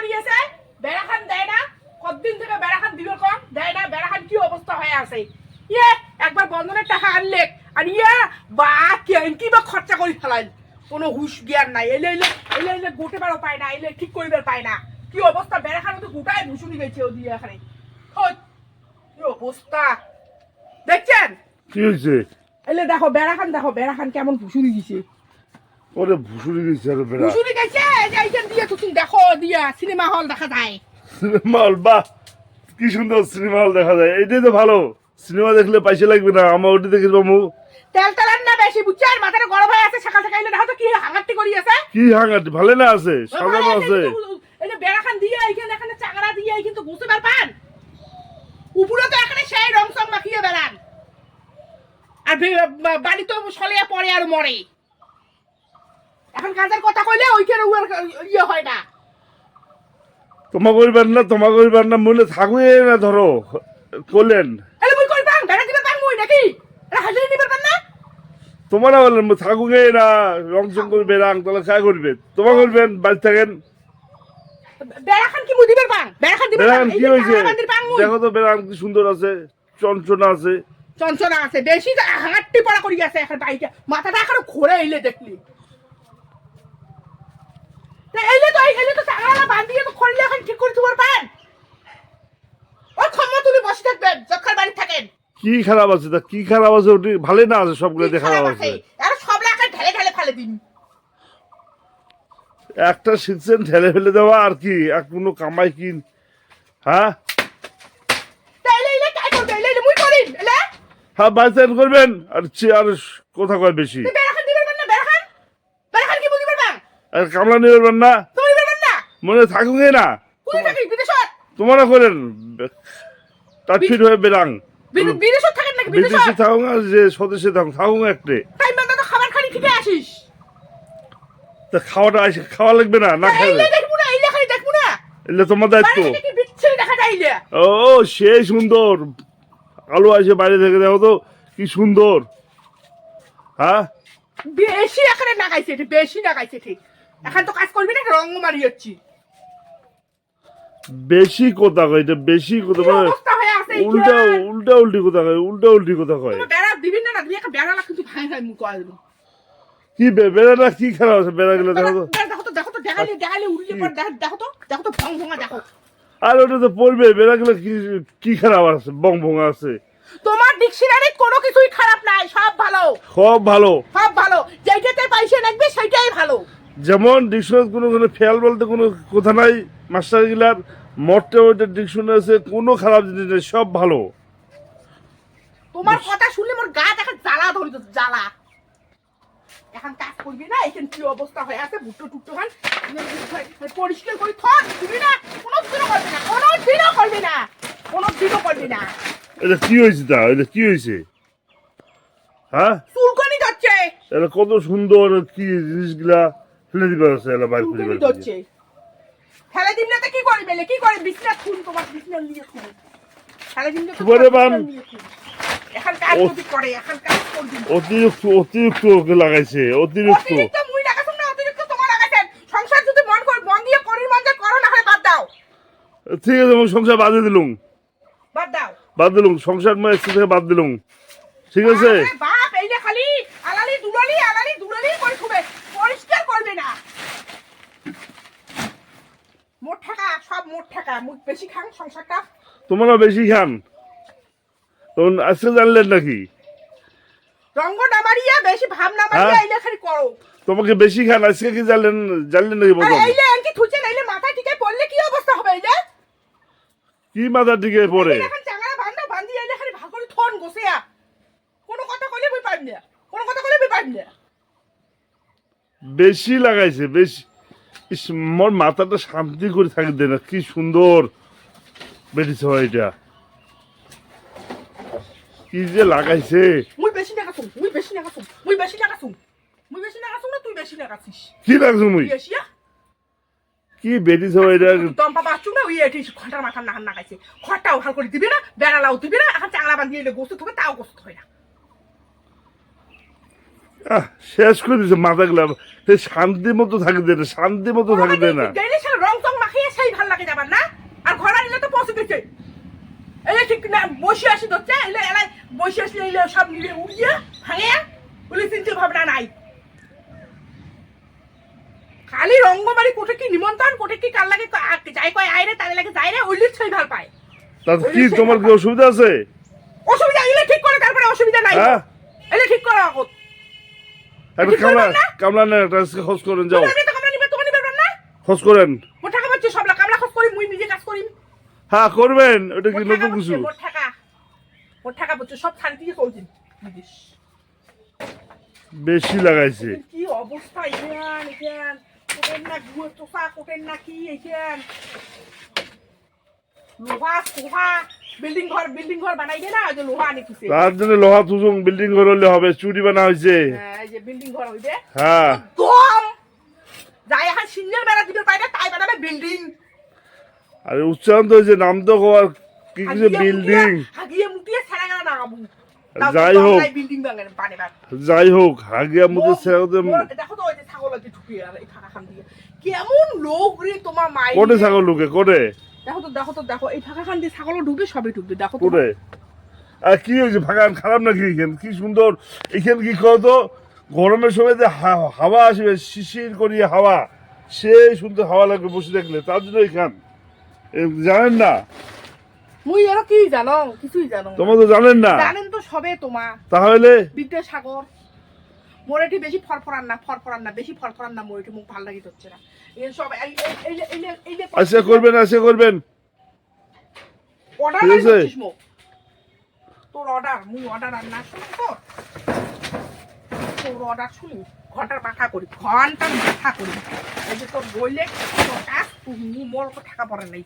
করিয়েছে বেড়াখান দেয় না কতদিন থেকে বেড়াখান দিল কম দেয় না বেড়াখান কি অবস্থা হয়ে আছে? ইয়ে একবার বন্ধনের টাকা আনলে আর ইয়া বা কি বা খরচা করে ফেলাইল? কোনো হুশ জ্ঞান নাই। এলে এলে এলে এলে গোটে বারো পায় না এলে ঠিক করিবার পায় না। কি অবস্থা? বেড়াখান তো গোটায় ভুষুনি গেছে ও দিয়ে এখানে কি অবস্থা? দেখছেন? কি হয়েছে এলে দেখো বেড়াখান দেখো বেড়াখান কেমন ভুষুনি দিছে। ওরে ভুসুরি গেছে আরে বেড়া। ভুষুনি গেছে এই যে এইখান দিয়ে তুমি দেখো দিয়া সিনেমা হল দেখা যায়। সিনেমা হল বাহ! কি সুন্দর সিনেমা হল দেখা যায়। এটাই তো ভালো। সিনেমা দেখলে পয়সা লাগবে না। আমার ওটি দেখে বাবু তেল তেলান না বেশি বুঝছেন মাথাটা গরম হয়ে আছে সকাল এলে দেখো তো কি হাঙাটি করি আছে। কি হাঙ্গাটি ভালো না আছে? সাজানো আছে এই যে বেড়াখান দিয়ে এইখানে এখানে চাংড়া দিয়ে এই কিন্তু বুঝতে পারবেন উপরে তো এখানে সেই রং সং মাখিয়ে বেড়ান। আর বাড়ি তো সলিয়া পড়ে আর মরে। কাজের কথা কইলে ওইখানে উয়ার ইয়ে হয় না। তোমা করবেন না তোমা করবেন না মনে থাকুই না ধরো মুই কই পাং দিবে পাং মুই নাকি? এটা হাজিরি নিবে পান না? তোমারা বললেন থাকুকে না রং চং করবে রাং তোমা করবেন বাড়ি থাকেন। বেড়াখান কি মুই দিবে পাং? বেড়াখান দিবে পাং? কি মুই? দেখো তো বেড়ান কি সুন্দর আছে চঞ্চনা আছে। চঞ্চনা আছে বেশি হাঁটটি পড়া করি গেছে এখন বাইকে মাথাটা এখন ঘোরে এলে দেখলি। এলে তো এলে তো চাঙালা বান্ধিয়ে তো খড়লে এখন ঠিক করে তোমার পান। ওই ক্ষমা তুলে বসে থাকবেন যখন বাড়ি থাকেন। কি খারাপ আছে তা? কি খারাপ আছে? ওটি ভালো না আছে সবগুলো দেখা খারাপ আছে? আর সব লাগায় ঢেলে ঢেলে ফেলে দিন। একটা শিখছেন ঠেলে ফেলে দেওয়া আর কি? আর কোনো। কামাই কি হ্যাঁ হ্যাঁ বাইচান করবেন। আর চি- আর কথা কয় বেশি তুই বেড়াখান দিবেন না বেড়াখান বেড়াখান কি বুঝি পারবেন আর কামলা নিয়ে পারবেন না। মনে থাকুকে না। তোমরা করেন। তার ফিট হয়ে বেরাং। বিদেশে থাকুন আর যে স্বদেশে থাকুন থাকুন একটে। তো খাওয়াটা আসে খাওয়া লাগবে না না খাবে এলে তোমার দায়িত্ব। ও সেই সুন্দর। আলো আসে বাইরে থেকে দেখো তো কি সুন্দর। হ্যাঁ? বেশি এখানে নাগাইছে বেশি নাগাইছে ঠিক এখন তো কাজ করবি না রঙ মারি হচ্ছি বেশি কথা কয় এটা বেশি কথা কি মানে উল্টা উল্টা উল্টি কথা কয় উল্টা উল্টি কথা কয়। বেড়া দিবি না না দিবি একটা বেড়া লাগ কিন্তু ভাই ভাই মুখ আসব। কি বে- বেড়াটা কি খারাপ আছে বেড়া গেলে দেখো দেখো তো দেখো তো দেখালে দেখালে উড়িয়ে পর দেখো তো দেখো তো ভং ভঙা দেখো। আর ওটা তো পড়বে বেড়া গেলে কি কি খারাপ আছে? বং ভঙা আছে। তোমার ডিকশনারি কোনো কিছুই খারাপ নাই সব ভালো। সব ভালো। সব ভালো যেইটাতে পয়সা লাগবে সেটাই ভালো। যেমন ডিকশনারি কোনো কোনো ফেল বলতে কোনো কথা নাই মাস্টার গিলার মঠটা ওইটা ডিকশনারি আছে কোনো খারাপ জিনিস নেই সব ভালো। তোমার কথা শুনলে মোর গা দেখা জ্বালা ধরিত জ্বালা। এখন কাজ করবি না এখানে কি অবস্থা হয়ে আছে বুট্টো টুট্টো খান পরিষ্কার করে থক দিবি না কোনো দিনও করবি না কোনো দিনও করবি না কোনো দিনও করবি না। এটা কি হয়েছে তা? এটা কি হয়েছে? হ্যাঁ? চুলকনি ধরছে। এটা কত সুন্দর কি জিনিসগুলা? ফেলে দিবে আছে এটা বাইর করে বের ফেলে না তো কি করবি? এলে? কি করে? বিছনা খুন তোমার বিছনা নিয়ে খুন ফেলে না তো নিয়ে খুন। এখন কাজ করে এখন কাজ করবি অতিরিক্ত অতিরিক্ত ওকে লাগাইছে অতিরিক্ত। অতিরিক্ত মুই লাগাছুম না অতিরিক্ত তোমার লাগাছেন সংসার যদি মন কর মন দিয়ে করির মন যায় করো না হয় বাদ দাও। ঠিক আছে আমি সংসার বাদে দিলুম। বাদ দাও। বাদ দিলুম সংসার একটু থেকে বাদ দিলুম। ঠিক আছে আরে বাপ এই যে খালি আলালি দুলালি আলালি দুলালি করে খুবে পরিষ্কার করবে না মোট টাকা সব মোট টাকা মুই বেশি খান সংসারটা তোমরা বেশি খান তখন আজকে জানলেন নাকি? রঙ্গ না মারিয়া বেশি ভাব না মারিয়া? এইলে খালি করো তোমাকে বেশি খান আজকে কি জানলেন জানলেন নাকি এইলে আনকি মাথা টিকে পড়লে কি অবস্থা হবে এইলে কি মাথার দিকে পড়ে এখন বান্ধা বান্ধি এইলে খালি থন গোসিয়া কোনো কথা কইলে না কোনো কথা কইলে না বেশি লাগাইছে বেশি ইস, মোর মাথাটা শান্তি করে থাকি দে না। কি সুন্দর বেরিয়েছে হয় এটা। কি যে লাগাইছে। মুই বেশি না কাছুম মুই বেশি না কাছুম মুই বেশি না কাছুম মুই বেশি না কাছুম না তুই বেশি না কাছিস কি লাগছে মুই? তুই কি বেরিয়েছে হয় এটা? দম পাবা চুম না? ওই এটি ঘণ্টার মাথার নাহান নাগাইছে। খড়টাও ভালো করে দিবি না বেড়ালাও দিবি না এখন চাংলা এলে গোস্ত থবে তাও গোস্ত হয় না। শেষ করে দিছে মাথা গেলাম শান্তি মতো থাকে দেয় শান্তি মতো থাকে দেয় না। রং টং মাখিয়ে সেই ভালো লাগে যাবার না? আর ঘর আনিলে তো পৌঁছে দিচ্ছে এই ঠিক না বসে আসি ধরছে এলে এলাই বসে আসলে এলে সব নিলে উড়িয়ে ভাঙে বলে চিন্তা ভাবনা নাই। খালি রঙ্গমারি কোটে কি নিমন্ত্রণ কোটে কি কার লাগে যাই কয় আইরে তাদের লাগে যাই রে ওইলি ছই ভালো পায়। তাতে কি তোমার কি অসুবিধা আছে? অসুবিধা এলে ঠিক করে তারপরে অসুবিধা নাই। হ্যাঁ? এলে ঠিক করে এখন একটা ঠিক কামলা না? কামলা নেন একটা খোঁজ করেন যাও। না খোঁজ করেন। মোর টাকা পাচ্ছি সব কামলা খরচ করি মুই নিজে কাজ করি। হ্যাঁ করবেন। ওটা কি নতুন কিছু? বেশি লাগাইছে। কি অবস্থা এখান এখান কোটেন না গুয়ে তোফা কোটেন না কি এখান লোহা সোহা বিল্ডিং ঘর বিল্ডিং ঘর বানাইবে না ওই যে লোহা তার জন্য লোহা বিল্ডিং ঘর হলে হবে চুরি বানা হয়েছে হ্যাঁ এই যে বিল্ডিং ঘর হইবে হ্যাঁ। দম যাই এখন সিঙ্গেল বেড়া দিবে পাইবে তাই বানাবে বিল্ডিং। আর উচ্চারণ তো হয়েছে নাম তো হওয়ার কি কিছু বিল্ডিং? হাগিয়ে মুটিয়ে ছেড়ে গেল না বাবু। যাই হোক। যাই হোক হাগিয়া মুখে ছেড়ে দেখো তো ওই যে ছাগল আছে কেমন লোক রে তোমার মাই কোটে ছাগল ঢুকে কোটে? দেখো তো দেখো তো দেখো এই ফাঁকা খান দিয়ে ছাগলও ঢুকবে সবই ঢুকবে দেখো তো। কোটে আর কি হয়েছে ফাঁকা খারাপ নাকি এখান কি সুন্দর এখান কি কো তো? গরমের সময় যে হাওয়া আসবে শিশির করিয়ে হাওয়া। সেই সুন্দর হাওয়া লাগবে বসে দেখলে তার জন্য এখান জানেন না? মুই এরা কি জানো কিছুই জানো। তোমরা তো জানেন না? জানেন তো সবে তোমার তাহলে? বিদ্যাসাগর। মোরেটি বেশি ফরফরান না ফরফরান না বেশি ফরফরান না মোরেটি মুখ ভালো লাগি হচ্ছে না। এই সব আশা করবেন আশা করবেন। অর্ডার ঠিক আছে। মুখ। তোর অর্ডার মুই অর্ডার আর না শুনি তো। তোর অর্ডার শুনি ঘণ্টার মাথা করি ঘণ্টার মাথা করি। এই যে তোর বইলে তোর কাজ তুই মোর টাকা পড়ে নাই।